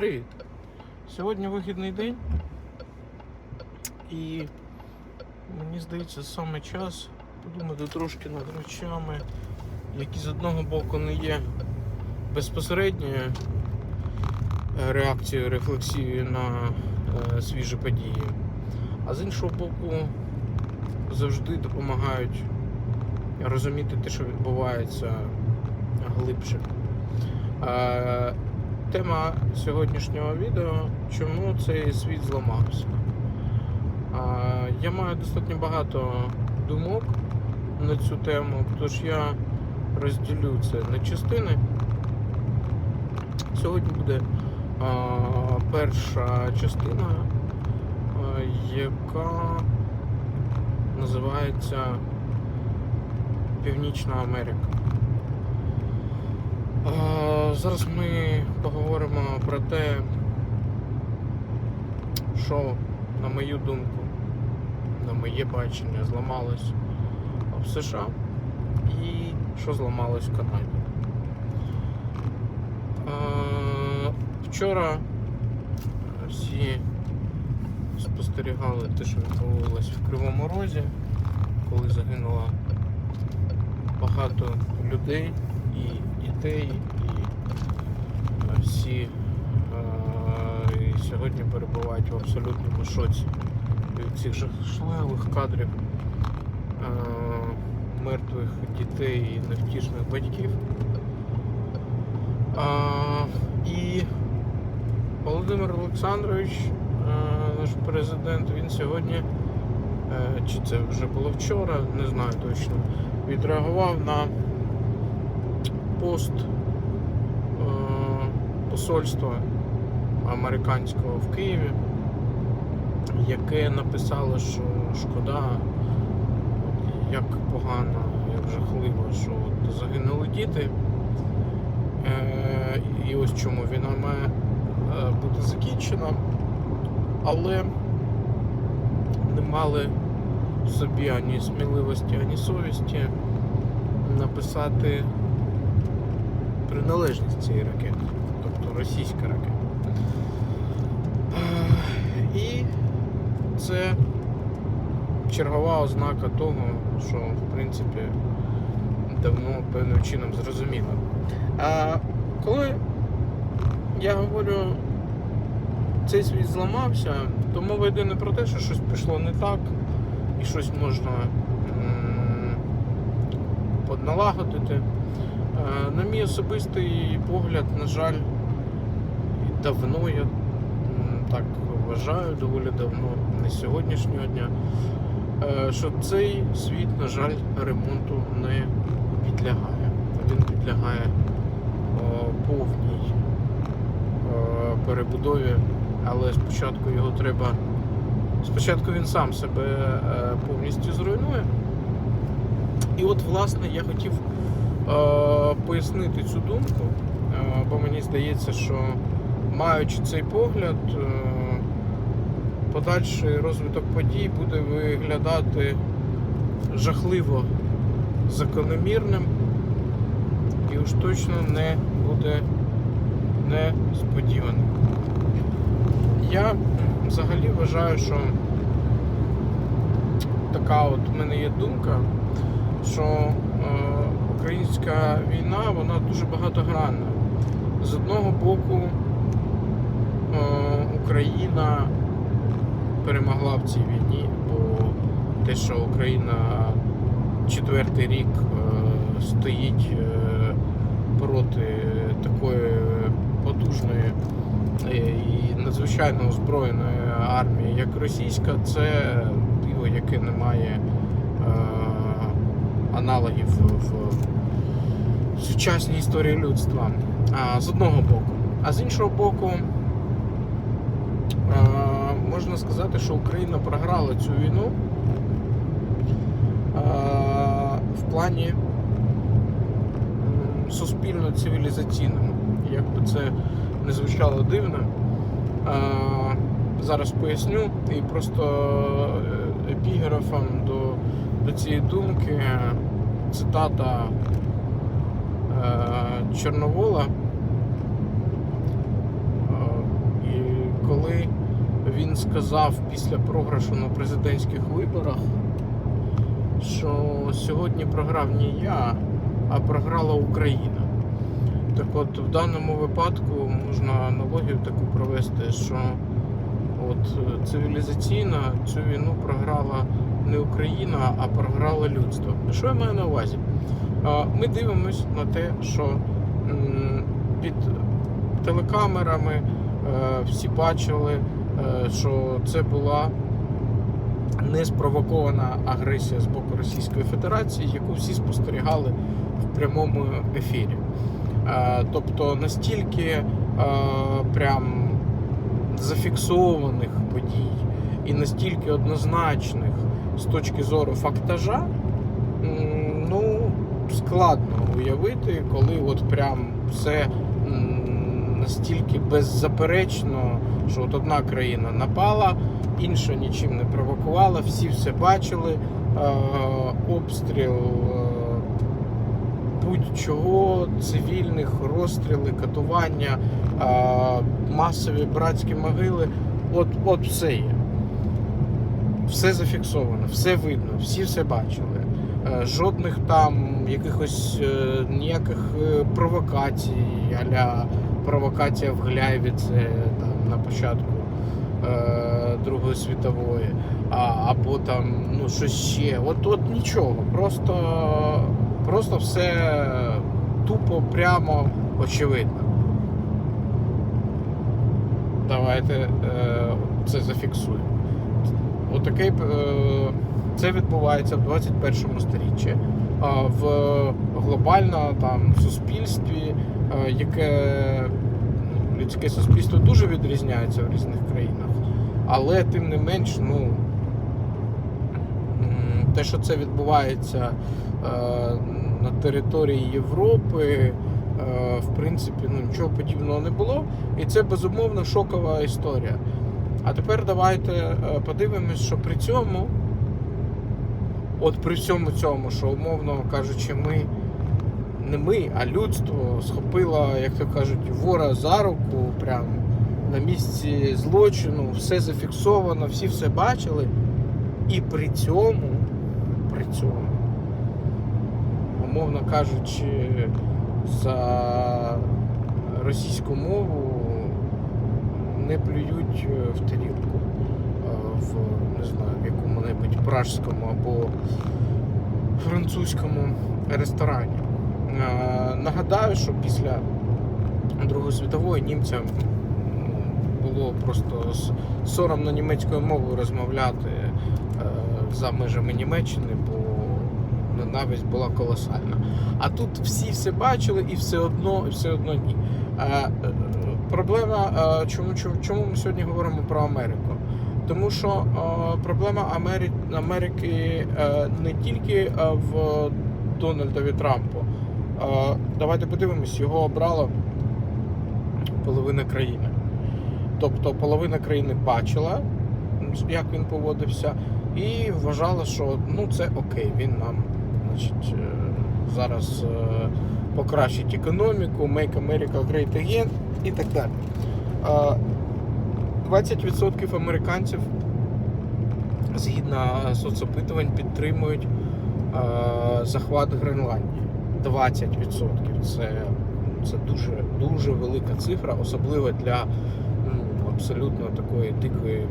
Привіт! Сьогодні вихідний день і мені здається саме час подумати трошки над речами, які з одного боку не є безпосередньою е, реакцією, рефлексією на е, свіжі події, а з іншого боку завжди допомагають розуміти те, що відбувається глибше. Тема сьогоднішнього відео чому цей світ зламався. Я маю достатньо багато думок на цю тему, тож я розділю це на частини. Сьогодні буде перша частина, яка називається Північна Америка. Зараз ми поговоримо про те, що, на мою думку, на моє бачення, зламалось в США і що зламалось в Канаді. Вчора всі спостерігали те, що відбувалось в Кривому Розі, коли загинуло багато людей і дітей, всі е, сьогодні перебувають в абсолютному шоці від цих жахливих кадрів е, мертвих дітей і невтішних батьків. А, і Володимир Олександрович, е, наш президент, він сьогодні, е, чи це вже було вчора, не знаю точно, відреагував на пост е, посольства американського в Києві, яке написало, що шкода, як погано, як жахливо, що от загинули діти. Е, І ось чому війна має е, бути закінчена, але не мали в собі ані сміливості, ані совісті написати приналежність цієї ракети, тобто російська ракета. Е, І це чергова ознака того, що в принципі давно певним чином зрозуміло. А коли я говорю, цей світ зламався, то мова йде не про те, що щось пішло не так і щось можна подналагодити. Е, На мій особистий погляд, на жаль, давно я так вважаю, доволі давно, не з сьогоднішнього дня, е, що цей світ, на жаль, ремонту не підлягає. Він підлягає повній перебудові, але спочатку його треба. Спочатку він сам себе е, повністю зруйнує. І от, власне, я хотів е, пояснити цю думку, е, бо мені здається, що маючи цей погляд, е, подальший розвиток подій буде виглядати жахливо закономірним і уж точно не буде несподіваним. Я взагалі вважаю, що така от у мене є думка, що е, українська війна вона дуже багатогранна. З одного боку, Україна перемогла в цій війні, бо те, що Україна четвертий рік е, стоїть е, проти такої потужної е, і надзвичайно озброєної армії, як російська, це диво, яке не має е, аналогів в сучасній історії людства. З одного боку. А з іншого боку, е, можна сказати, що Україна програла цю війну е, в плані суспільно-цивілізаційному. Як би це не звучало дивно. Е, Зараз поясню і просто е, епіграфом до, до цієї думки цитата Чорновола. Е, сказав після програшу на президентських виборах, що сьогодні програв не я, а програла Україна. Так от в даному випадку можна аналогію таку провести, що от е, цивілізаційно цю війну програла не Україна, а програло людство. Що я маю на увазі? Ми дивимось на те, що під телекамерами е, всі бачили, е, що це була не спровокована агресія з боку Російської Федерації, яку всі спостерігали в прямому ефірі. Е, Тобто настільки е, прям зафіксованих подій і настільки однозначних з точки зору фактажа, ну, складно уявити, коли от прям все настільки беззаперечно, що от одна країна напала, інша нічим не провокувала, всі все бачили, е, обстріл. е, Будь-чого, цивільних, розстріли, катування, е, масові братські могили. От, от все є. Все зафіксовано, все видно, всі все бачили. Жодних там якихось ніяких провокацій, аля провокація в Гляєві, це там на початку е, Другої світової, а, або там ну щось ще. От, от нічого. Просто, просто все тупо, прямо, очевидно. Давайте е, це зафіксуємо. Отакий е, це відбувається в 21 сторіччі. В глобально там суспільстві, е, яке людське суспільство дуже відрізняється в різних країнах. Але тим не менш, ну те, що це відбувається е, на території Європи, е, в принципі, ну нічого подібного не було. І це безумовно шокова історія. А тепер давайте е, подивимось, що при цьому, от при всьому цьому, що умовно кажучи, ми не ми, а людство схопило, як то кажуть, вора за руку, прямо на місці злочину, все зафіксовано, всі все бачили. І при цьому, при цьому, умовно кажучи, за російську мову не плюють е, в тарілку е, в не знаю, в якому-небудь пражському або французькому ресторані. Е, Нагадаю, що після Другої світової німцям ну, було просто соромно німецькою мовою розмовляти е, за межами Німеччини, бо ненависть була колосальна. А тут всі все бачили і все одно, і все одно ні. Е, Проблема, чому, чому, ми сьогодні говоримо про Америку? Тому що проблема. Америки не тільки в Дональдові Трампу. Давайте подивимось, його обрала половина країни. Тобто половина країни бачила, як він поводився, і вважала, що ну це окей, він нам значить, е, зараз е, покращить економіку, make America great again і так далі. Е, 20% американців згідно соцопитувань підтримують е, захват Гренландії. 20%. Це, це дуже, дуже велика цифра, особливо для абсолютно такої дикої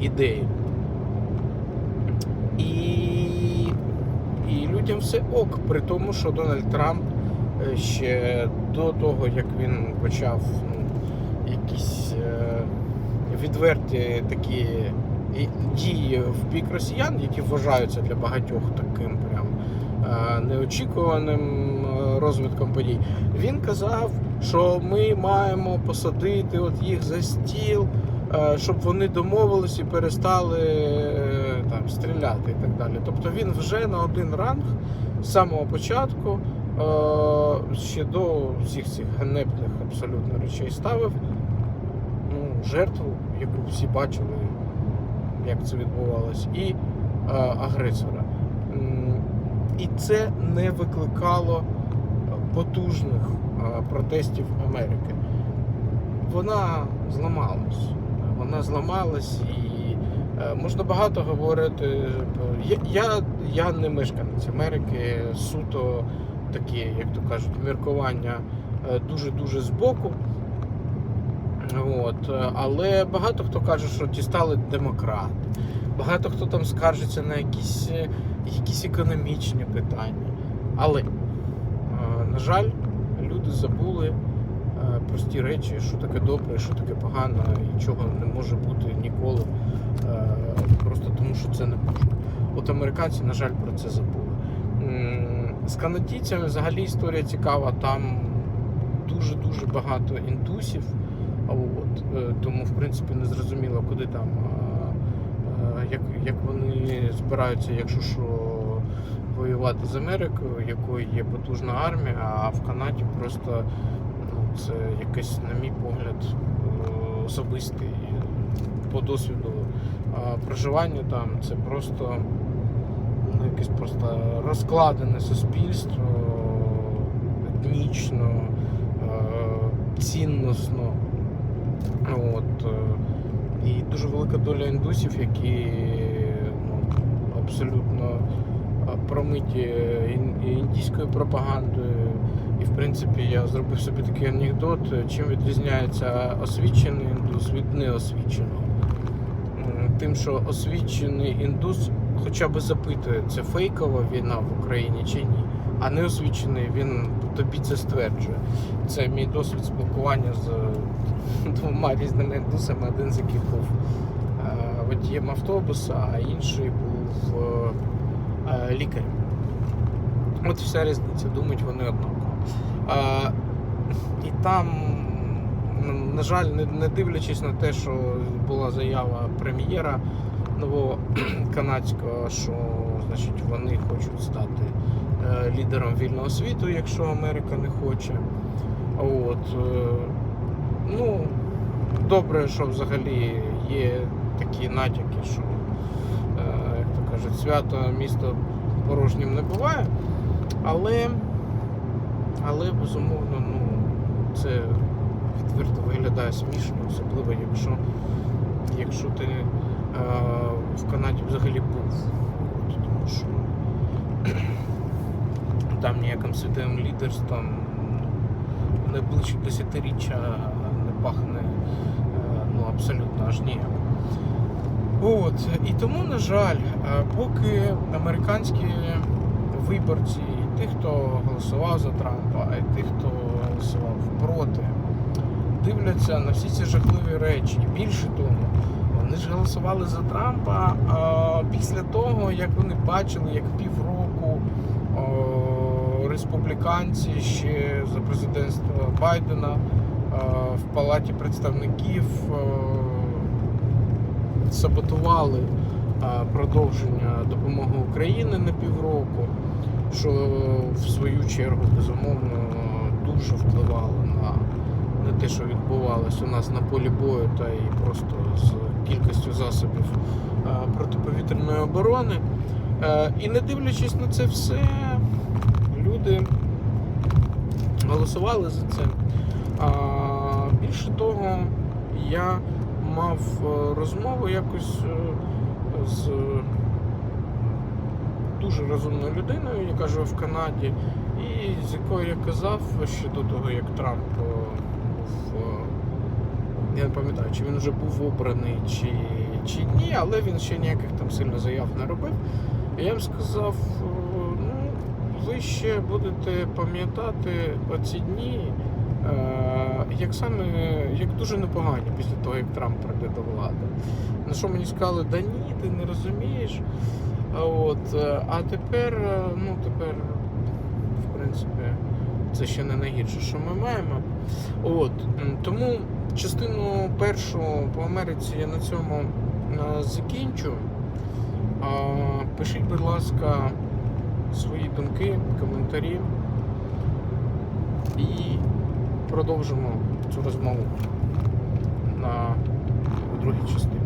ідеї. І, і людям все ок, при тому, що Дональд Трамп е, ще до того, як він почав ну, якісь е, відверті такі дії в бік росіян, які вважаються для багатьох таким е, неочікуваним е, розвитком подій. Він казав, що ми маємо посадити от їх за стіл, е, щоб вони домовились і перестали е, там стріляти і так далі. Тобто він вже на один ранг з самого початку, е, ще до всіх цих ганебних абсолютно речей ставив ну, жертву, яку всі бачили, як це відбувалось, і е, агресора. І це не викликало потужних протестів Америки. Вона зламалась. вона зламалась і е, можна багато говорити. Я, я, не мешканець Америки, суто такі, як то кажуть, міркування е, дуже-дуже збоку. От. е, Але багато хто каже, що дістали демократи. Багато хто там скаржиться на якісь, якісь економічні питання. Але, е, на жаль, люди забули е, прості речі, що таке добре, що таке погано, і чого не може бути ніколи. е, Просто тому, що це не можна. От американці, на жаль, про це забули. З канадійцями взагалі історія цікава. Там дуже-дуже багато індусів. От, тому, в принципі, не зрозуміло, куди там, як, як вони збираються, якщо що, воювати з Америкою, якої є потужна армія, а в Канаді просто ну, це якийсь, на мій погляд, е, особистий по досвіду е, проживання там, це просто ну, якесь просто розкладене суспільство, етнічно, е, цінносно. От, і дуже велика доля індусів, які ну, абсолютно е, промиті індійською пропагандою. І в принципі я зробив собі такий анекдот, е, чим відрізняється освічений індус від неосвіченого. Тим, що освічений індус хоча б запитує, це фейкова війна в Україні чи ні. А неосвічений він тобі це стверджує. Це мій досвід спілкування з двома різними індусами, один з яких був е, водієм автобуса, а інший був е, е, лікарем. От вся різниця, думають вони однаково. І там, на жаль, не, не дивлячись на те, що була заява прем'єра нового канадського, що значить, вони хочуть стати лідером вільного світу, якщо Америка не хоче. От, е, ну, добре, що взагалі є такі натяки, що, е, як то кажуть, свято місто порожнім не буває. Але, але безумовно, ну, це відверто виглядає смішно, особливо якщо, якщо ти е, в Канаді взагалі був. Тому що там ніяким світовим лідерством ну, найближчі десятиріччя не пахне е, ну, абсолютно аж ніяк. От, і тому, на жаль, е, поки американські виборці, і ті, хто голосував за Трампа, і ті, хто голосував проти, дивляться на всі ці жахливі речі. І більше того, вони ж голосували за Трампа а, після того, як вони бачили, як півроку республіканці ще за президентства Байдена е, в Палаті представників е, саботували е, продовження допомоги Україні на півроку, що в свою чергу безумовно дуже впливало на, на те, що відбувалось у нас на полі бою, та і просто з кількістю засобів протиповітряної оборони. І не дивлячись на це все, люди голосували за це. А, більше того, я мав е, розмову якось е, з дуже розумною людиною, яка живе в Канаді, і з якою я казав ще до того, як Трамп був. е, Я не пам'ятаю, чи він вже був обраний, чи, чи ні, але він ще ніяких там сильно заяв не робив. Я їм сказав, ви ще будете пам'ятати оці дні, е, як саме як дуже непогані після того, як Трамп прийде до влади. На що мені сказали, да ні, ти не розумієш. От, е, а тепер, е, ну тепер, в принципі, це ще не найгірше, що ми маємо. От, тому частину першу по Америці я на цьому закінчу. Пишіть, будь ласка, свої думки, коментарі і продовжимо цю розмову на другій частині.